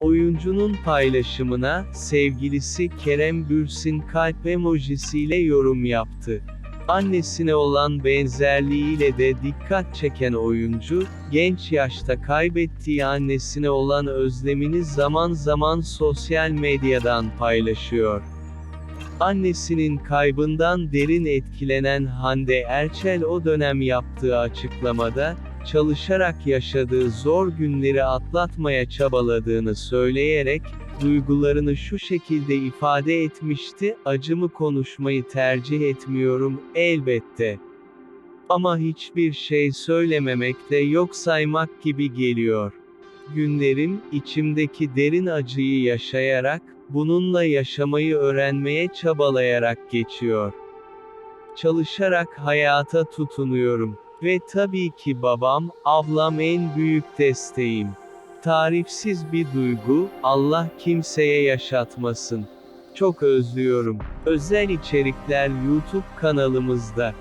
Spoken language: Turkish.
Oyuncunun paylaşımına, sevgilisi Kerem Bürsin kalp emojisiyle yorum yaptı. Annesine olan benzerliğiyle de dikkat çeken oyuncu, genç yaşta kaybettiği annesine olan özlemini zaman zaman sosyal medyadan paylaşıyor. Annesinin kaybından derin etkilenen Hande Erçel o dönem yaptığı açıklamada, çalışarak yaşadığı zor günleri atlatmaya çabaladığını söyleyerek, duygularını şu şekilde ifade etmişti, acımı konuşmayı tercih etmiyorum, elbette. Ama hiçbir şey söylememek de yok saymak gibi geliyor. Günlerim, içimdeki derin acıyı yaşayarak, bununla yaşamayı öğrenmeye çabalayarak geçiyor. Çalışarak hayata tutunuyorum. Ve tabii ki babam, ablam en büyük desteğim. Tarifsiz bir duygu, Allah kimseye yaşatmasın. Çok özlüyorum. Özel içerikler YouTube kanalımızda.